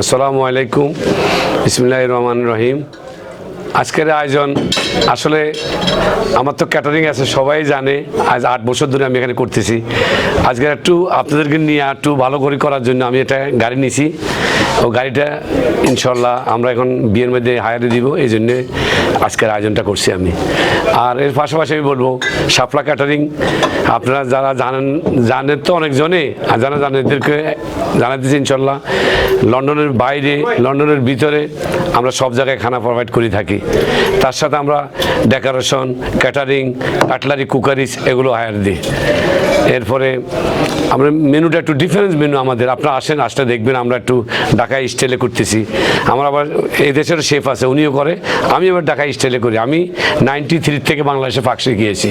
আসসালামু আলাইকুম। ইসমিল্লাহ রহমান রহিম। আজকের আয়োজন, আসলে আমার তো ক্যাটারিং আছে, সবাই জানে, আজ আট বছর ধরে আমি এখানে করতেছি। আজকে একটু আপনাদেরকে নিয়ে একটু ভালো করে করার জন্য আমি এটা গাড়ি নিছি। ও গাড়িটা ইনশাল্লাহ আমরা এখন বিয়ের মধ্যে হায়ারে দিব, এই জন্যে আজকের আয়োজনটা করছি আমি। আর এর পাশাপাশি আমি বলব, শাপলা ক্যাটারিং আপনারা যারা জানেন জানেন তো অনেকজনে, আর যারা জানেন, এদেরকে জানাতেছি ইনশাল্লাহ লন্ডনের বাইরে, লন্ডনের ভিতরে আমরা সব জায়গায় খানা প্রোভাইড করে থাকি। তার সাথে আমরা ডেকোরেশন ক্যাটারিং কাটলারি কুকারিস এগুলো হায়ার দিই। এরপরে আমরা মেনুটা একটু ডিফারেন্স মেনু আমাদের। আপনারা আসেন, আসলে দেখবেন আমরা একটু ঢাকায় স্টাইলে করতেছি। আমার আবার এই দেশের শেফ আছে, উনিও করে। আমি আবার ঢাকায় স্টাইলে করি। আমি নাইনটি থ্রি থেকে বাংলাদেশে ফাঁক শিখিয়েছি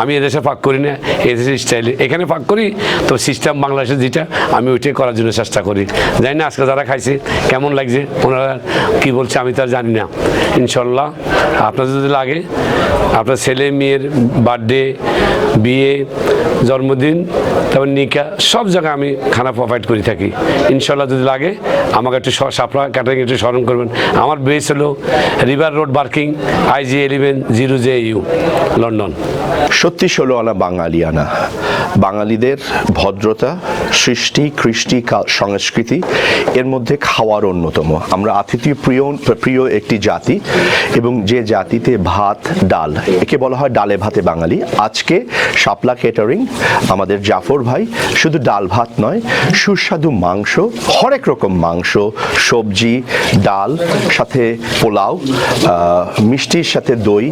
আমি এদেশে ফাঁক করি না এদেশের স্টাইলে এখানে ফাঁক করি, তো সিস্টেম বাংলাদেশে যেটা, আমি ওইটাই করার জন্য চেষ্টা করি। জানি না আজকে যারা খাইছে, কেমন লাগছে, ওনারা কী বলছে, আমি তো আর জানি না। ইনশাল্লাহ, আপনাদের যদি লাগে, আপনার ছেলে, মেয়ের বার্থডে বিয়ে, জন্মদিন তারপর নিকা, সব জায়গায় আমি খানা প্রোভাইড করে থাকি। ইনশাল্লাহ যদি লাগে, আমাকে একটু সাপড়া ক্যাটারিং একটু স্মরণ করবেন। আমার বেস হলো River Road Barking I G eleven zero J U London সত্যি ষোলো আনা বাঙালিয়ানা। বাঙালিদের ভদ্রতা সৃষ্টি, কৃষ্টি সংস্কৃতি, এর মধ্যে খাওয়ার অন্যতম আমরা আতিথি প্রিয় প্রিয় একটি জাতি এবং যে জাতিতে ভাত, ডাল, একে বলা হয় ডালে ভাতে বাঙালি আজকে শাপলা কেটারিং আমাদের জাফর ভাই শুধু ডাল ভাত নয়, সুস্বাদু মাংস, হরেক রকম মাংস, সবজি, ডাল, সাথে পোলাও মিষ্টির সাথে দই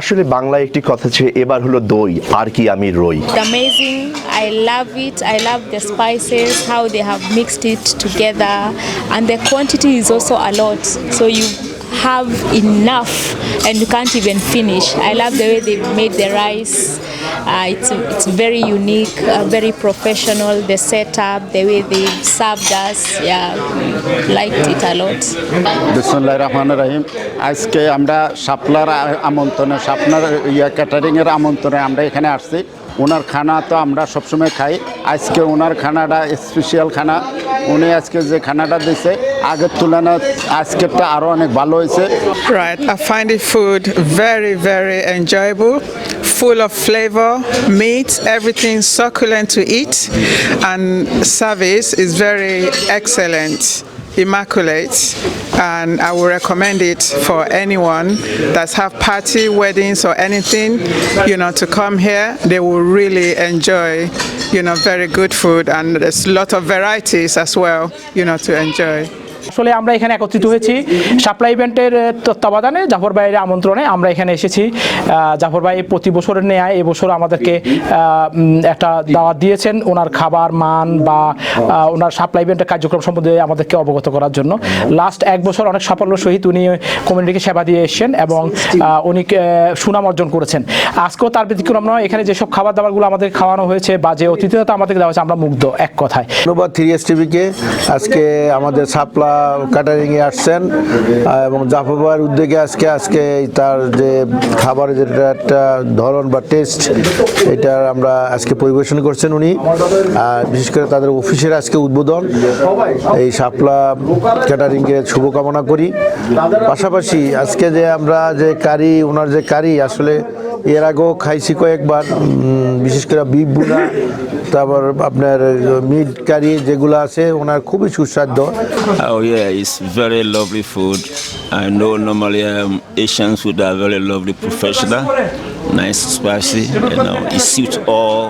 আসলে বাংলায় একটি কথা আছে এবার হলো দই, আর কি আমি রই amazing. I love it. I love the spices, how they have mixed it together, and the quantity is also a lot. So you have enough and you can't even finish. I love the way they made the rice. Uh, it's, it's very unique, uh, very professional. The setup, the way they served us. Yeah, liked it a lot. বিসমুল্লাহ রহমান রহিম আজকে আমরা শাপলার আ- আমন্ত্রণে শাপলার ইয়া ক্যাটারিংয়ের আমন্ত্রণে আমরা এখানে আসছি ওনার খানা তো আমরা সবসময় খাই আজকে ওনার খানাটা স্পেশাল খানা উনি আজকে যে খানাটা দিছে আগের তুলনায় আজকেরটা আরও অনেক ভালো হয়েছে Right, I find the food very, very enjoyable, full of flavor, meat, everything succulent to eat, and service is very excellent, immaculate, and I will recommend it for anyone that's have party, weddings, or anything, you know, to come here. They will really enjoy, you know, very good food, and there's a lot of varieties as well, you know, to enjoy. আসলে আমরা এখানে একত্রিত হয়েছি। Supply ইভেন্টের তত্ত্বাবধানে জাফর ভাইয়ের আমন্ত্রণে আমরা এখানে এসেছি। জাফর ভাই প্রতি বছরের ন্যায় এবছর আমাদেরকে একটা দাওয়াত দিয়েছেন ওনার খাবার, মান বা ওনার সাপ্লাই ইভেন্টের কার্যক্রম সম্বন্ধে আমাদেরকে অবগত করার জন্য। লাস্ট এক বছর অনেক সাফল্য সহিত উনি কমিউনিটিকে সেবা দিয়ে এসেছেন এবং উনি সুনাম অর্জন করেছেন। আজকেও তার ব্যতিক্রম নয়, এখানে যেসব খাবার দাবারগুলো আমাদের খাওয়ানো হয়েছে বা যে অতিথিয়তা আমাদেরকে দেওয়া হয়েছে, আমরা মুগ্ধ এক কথায়। ধন্যবাদ থ্রি এস টিভিকে আজকে আমাদের সাপলা ক্যাটারিংয়ে আসছেন এবং জাফরবার উদ্যোগে আজকে আজকে তার যে খাবারের যেটা একটা ধরন বা টেস্ট এটা আমরা আজকে পরিবেশন করছেন উনি। বিশেষ করে তাদের অফিসের আজকে উদ্বোধন। এই সাপলা ক্যাটারিংকে শুভকামনা করি। পাশাপাশি আজকে যে আমরা যে কারি, ওনার যে কারি, আসলে এর আগেও খাইছি কয়েকবার। বিশেষ করে বিফ বুনা তারপর আপনার মিট কারি যেগুলো আছে ওনার খুবই সুস্বাদু Oh yeah, it's very lovely food. I know normally um, Asian food are very lovely, professional, nice, spicy. You know, it suits all.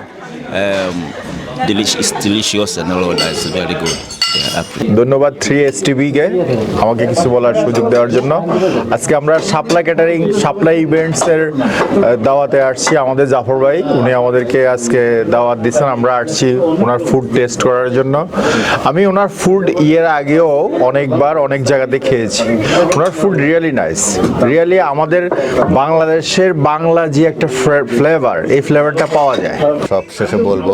Um, delicious, it's delicious and all of that. It's very good. ধন্যবাদ three S টিভিকে আমাকে কিছু বলার সুযোগ দেওয়ার জন্য। আজকে আমরা সাপ্লাই ক্যাটারিং, সাপ্লাই ইভেন্টসের দাওয়াতে আসছি আমাদের জাফর ভাই। উনি আমাদেরকে আজকে দাওয়াত দিচ্ছেন আমরা আসছি ওনার ফুড টেস্ট করার জন্য। আমি ওনার ফুড ইয়ের আগেও অনেকবার অনেক জায়গাতে খেয়েছি। ওনার ফুড রিয়েলি নাইস রিয়েলি আমাদের বাংলাদেশের বাংলা যে একটা ফ্লেভার এই ফ্লেভারটা পাওয়া যায়। সব শেষে বলব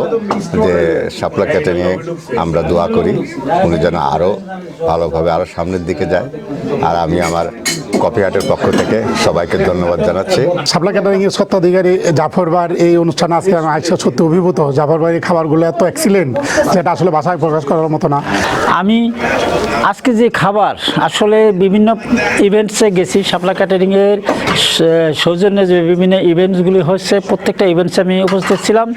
যে শাপলা ক্যাটারিংয়ে আমরা দোয়া করি। উনি যেন আরও ভালোভাবে আরও সামনের দিকে যায়। আর আমি আমার কফি হাটের পক্ষ থেকে সবাইকে ধন্যবাদ জানাচ্ছি। শাপলা ক্যাটারিং এর স্বত্বাধিকারী জাফর ভাইয়ের এই অনুষ্ঠানে আজকে আমি আইসা সত্যি অভিভূত। জাফর ভাইয়ের খাবারগুলো এত এক্সিলেন্ট যেটা আসলে ভাষায় প্রকাশ করার মতো না। আমি আজকে যে খাবার আসলে বিভিন্ন ইভেন্টসে গেছি শাপলা ক্যাটারিংয়ের সৌজন্যে যে বিভিন্ন ইভেন্টসগুলি হচ্ছে প্রত্যেকটা ইভেন্টসে আমি উপস্থিত ছিলাম।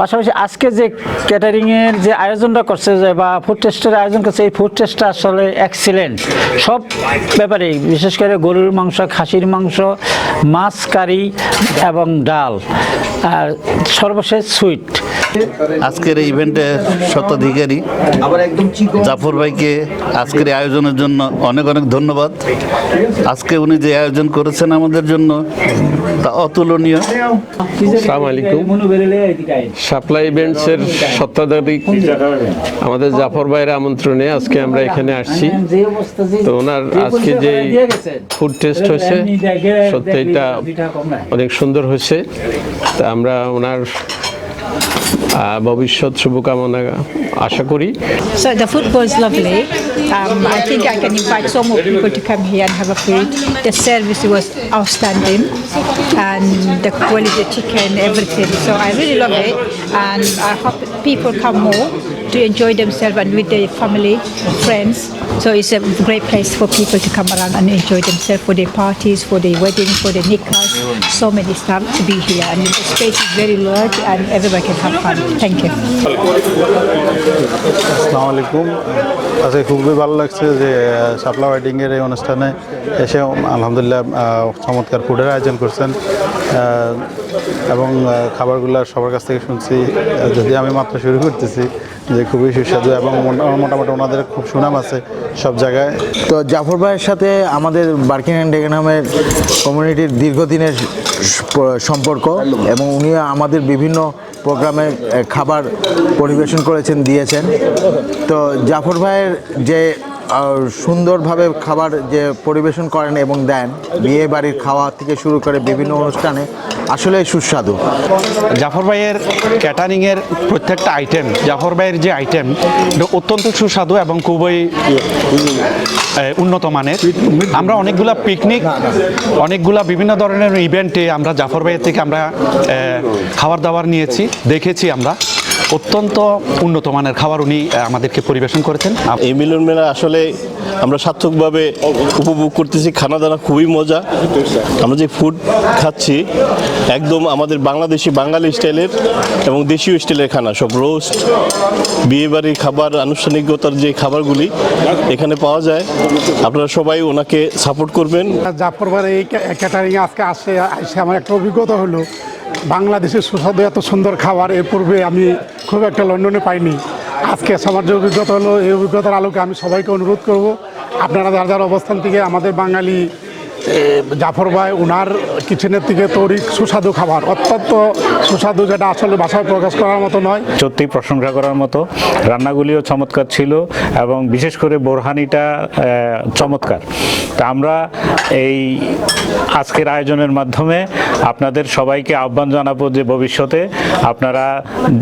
পাশাপাশি আজকে যে ক্যাটারিংয়ের যে আয়োজনটা করছে যে বা ফুড টেস্টের আয়োজন করছে এই ফুড টেস্টটা আসলে এক্সিলেন্ট সব ব্যাপারে বিশেষ করে গরুর মাংস খাসির মাংস মাছ কারি এবং ডাল। আর সর্বশেষ সুইট। আজকের এই ইভেন্টের স্বত্বাধিকারী জাফর ভাইকে আজকের আয়োজনের জন্য অনেক অনেক ধন্যবাদ। আজকে উনি যে আয়োজন করেছেন আমাদের জন্য তা অতুলনীয়। আসসালামু আলাইকুম। শাপলা ইভেন্টসের সত্ত্বাধিকারী আমাদের জাফর ভাইয়ের আমন্ত্রণে আজকে আমরা এখানে আসছি। তো ওনার আজকে যে ফুড টেস্ট হয়েছে, সত্যি এটা অনেক সুন্দর হয়েছে। তা আমরা ওনার ভবিষ্যৎ শুভকামনা আশা করি So the food was lovely. Um, I think I can invite some more people to come here and have a food. The service was outstanding, and the quality of chicken, everything. So I really love it, and I hope people come more to enjoy themselves and with their family, friends. So it's a great place for people to come around and enjoy themselves for their parties, for their weddings, for their nikahs. So many stuff to be here, and the space is very large, and everyone can have fun. Thank you. আসসালামু আলাইকুম আজকে খুবই ভালো লাগছে যে শাপলা ওয়েডিংয়ের এই অনুষ্ঠানে এসে আলহামদুলিল্লাহ চমৎকার ফুডের আয়োজন করছেন। এবং খাবারগুলো সবার কাছ থেকে শুনছি। যদি আমি মাত্র শুরু করতেছি যে খুবই সুস্বাদু এবং মোটামুটি ওনাদের খুব সুনাম আছে সব জায়গায়। তো জাফর ভাইয়ের সাথে আমাদের বার্কিং অ্যান্ড ডেকেনহামের কমিউনিটির দীর্ঘদিনের সম্পর্ক এবং উনি আমাদের বিভিন্ন প্রোগ্রামে খাবার পরিবেশন করেছেন দিয়েছেন। তো জাফর ভাইয়ের যে সুন্দরভাবে খাবার যে পরিবেশন করেন এবং দেন, বিয়ে বাড়ির খাওয়া থেকে শুরু করে বিভিন্ন অনুষ্ঠানে, আসলে সুস্বাদু। জাফর ভাইয়ের ক্যাটারিংয়ের প্রত্যেকটা আইটেম জাফর ভাইয়ের যে আইটেম এটা অত্যন্ত সুস্বাদু এবং খুবই উন্নত মানের। আমরা অনেকগুলা পিকনিক অনেকগুলা বিভিন্ন ধরনের ইভেন্টে আমরা জাফর ভাইয়ের থেকে আমরা খাবার দাবার নিয়েছি, দেখেছি আমরা। অত্যন্ত উন্নত মানের খাবার উনি আমাদেরকে পরিবেশন করেছেন। এই মিলন মেলা আসলে আমরা সার্থকভাবে উপভোগ করতেছি খানা দানা খুবই মজা। আমরা যে ফুড খাচ্ছি একদম আমাদের বাংলাদেশি বাঙালি স্টাইলের এবং দেশীয় স্টাইলের খানা সব রোস্ট বিয়েবাড়ির খাবার আনুষ্ঠানিকতার যে খাবারগুলি এখানে পাওয়া যায় আপনারা সবাই ওনাকে সাপোর্ট করবেন। জাফর ভাইয়ের এই ক্যাটারিংয়ে আজকে আসে আসে আমার একটা অভিজ্ঞতা হলো। বাংলাদেশের সুস্বাদু এত সুন্দর খাবার, এর পূর্বে আমি খুব একটা লন্ডনে পাইনি। আজকে আমার যে অভিজ্ঞতা হলো, এই অভিজ্ঞতার আলোকে আমি সবাইকে অনুরোধ করব, আপনারা যার যার অবস্থান থেকে আমাদের বাঙালি জাফর ভাই ওনার কিচেনের থেকে তৈরি সুস্বাদু খাবার। অত্যন্ত সুস্বাদু যেটা আসলে ভাষায় প্রকাশ করার মতো নয়। সত্যি প্রশংসা করার মতো। রান্নাগুলিও চমৎকার ছিল এবং বিশেষ করে বোরহানিটা চমৎকার। তা আমরা এই আজকের আয়োজনের মাধ্যমে আপনাদের সবাইকে আহ্বান জানাব যে ভবিষ্যতে আপনারা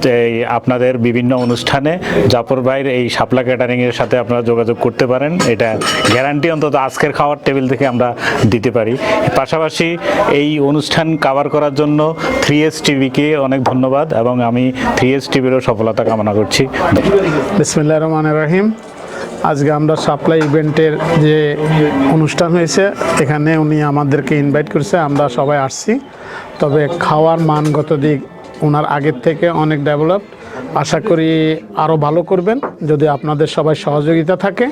যে আপনাদের বিভিন্ন অনুষ্ঠানে জাফর ভাইয়ের এই শাপলা ক্যাটারিংয়ের সাথে আপনারা যোগাযোগ করতে পারেন। এটা গ্যারান্টি অন্তত আজকের খাওয়ার টেবিল থেকে আমরা দিতে পারি। পাশাপাশি এই অনুষ্ঠান কাভার করার জন্য থ্রি এস টিভিকে অনেক ধন্যবাদ এবং আমি থ্রি এস টিভিরও সফলতা কামনা করছি। বিসমিল্লাহ রহমান রাহিম। আজকে আমরা সাপ্লাই ইভেন্টের যে অনুষ্ঠান হয়েছে, এখানে উনি আমাদেরকে ইনভাইট করেছে, আমরা সবাই আসছি। তবে খাওয়ার মানগত দিক ওনার আগের থেকে অনেক ডেভেলপ আশা করি আরও ভালো করবেন। যদি আপনাদের সবাই সহযোগিতা থাকে।